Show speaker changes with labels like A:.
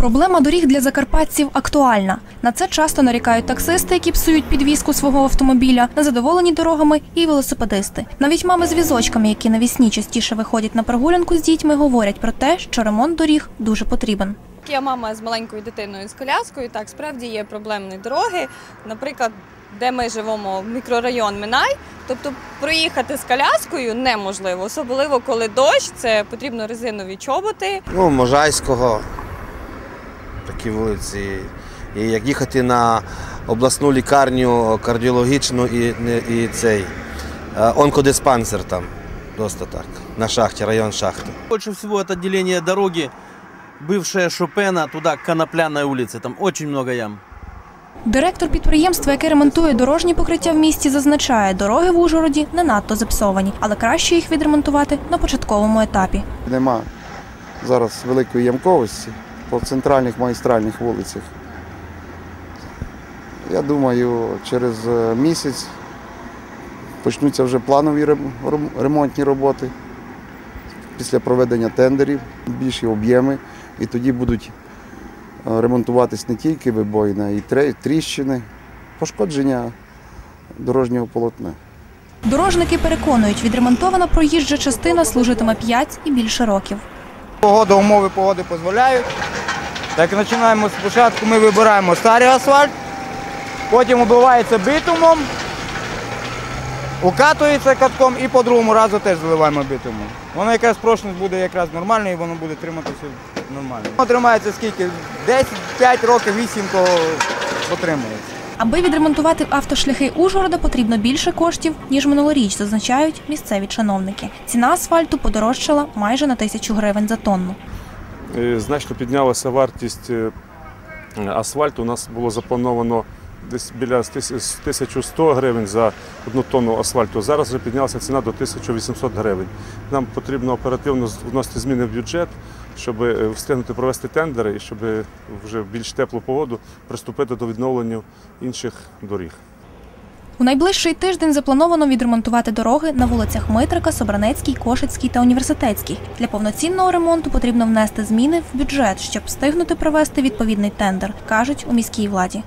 A: Проблема доріг для закарпатців актуальна. На це часто нарікають таксисти, які псують підвізку свого автомобіля, незадоволені дорогами і велосипедисти. Навіть мами з візочками, які навісні частіше виходять на прогулянку з дітьми, говорять про те, що ремонт доріг дуже потрібен.
B: Я мама з маленькою дитиною з коляскою. Так, справді є проблемні дороги. Наприклад, де ми живемо, мікрорайон Минай. Тобто проїхати з коляскою неможливо, особливо коли дощ, це потрібно резинові чоботи.
C: Ну, Можайського, такі вулиці. І як їхати на обласну лікарню кардіологічну і, і цей е, онкодиспансер там. Просто так. На шахті, район шахти.
D: Больше всего это отделение дороги, бывшая Шопена, туда, к Конопляной улице. Там очень много ям.
A: Директор підприємства, яке ремонтує дорожні покриття в місті, зазначає, дороги в Ужгороді не надто зіпсовані, але краще їх відремонтувати на початковому етапі.
E: Нема зараз великої ямковості по центральних магістральних вулицях. Я думаю, через е, місяць почнуться вже планові рем- рем- ремонтні роботи після проведення тендерів, більші об'єми, і тоді будуть е, ремонтуватись не тільки вибоїна, і тріщини, пошкодження дорожнього полотна.
A: Дорожники переконують, відремонтована проїжджа частина служитиме 5 і більше років.
F: Погода, умови погоди дозволяють. Так починаємо спочатку, ми вибираємо старий асфальт, потім обливається битумом, укатується катком і по другому разу теж заливаємо битумом. Воно якраз прочність буде якраз нормальна і воно буде триматися нормально. Воно тримається скільки? 10, 5 років, 8 то потримується.
A: Аби відремонтувати автошляхи Ужгорода, потрібно більше коштів, ніж минулоріч, зазначають місцеві чиновники. Ціна асфальту подорожчала майже на тисячу гривень за тонну.
G: Е, Значно піднялася вартість е, асфальту. У нас було заплановано десь біля 1100 гривень за одну тонну асфальту. Зараз вже піднялася ціна до 1800 гривень. Нам потрібно оперативно вносити зміни в бюджет, щоб е, встигнути провести тендери і щоб вже в більш теплу погоду приступити до відновлення інших доріг.
A: У найближчий тиждень заплановано відремонтувати дороги на вулицях Митрика, Собранецькій, Кошицькій та Університетській. Для повноцінного ремонту потрібно внести зміни в бюджет, щоб встигнути провести відповідний тендер, кажуть у міській владі.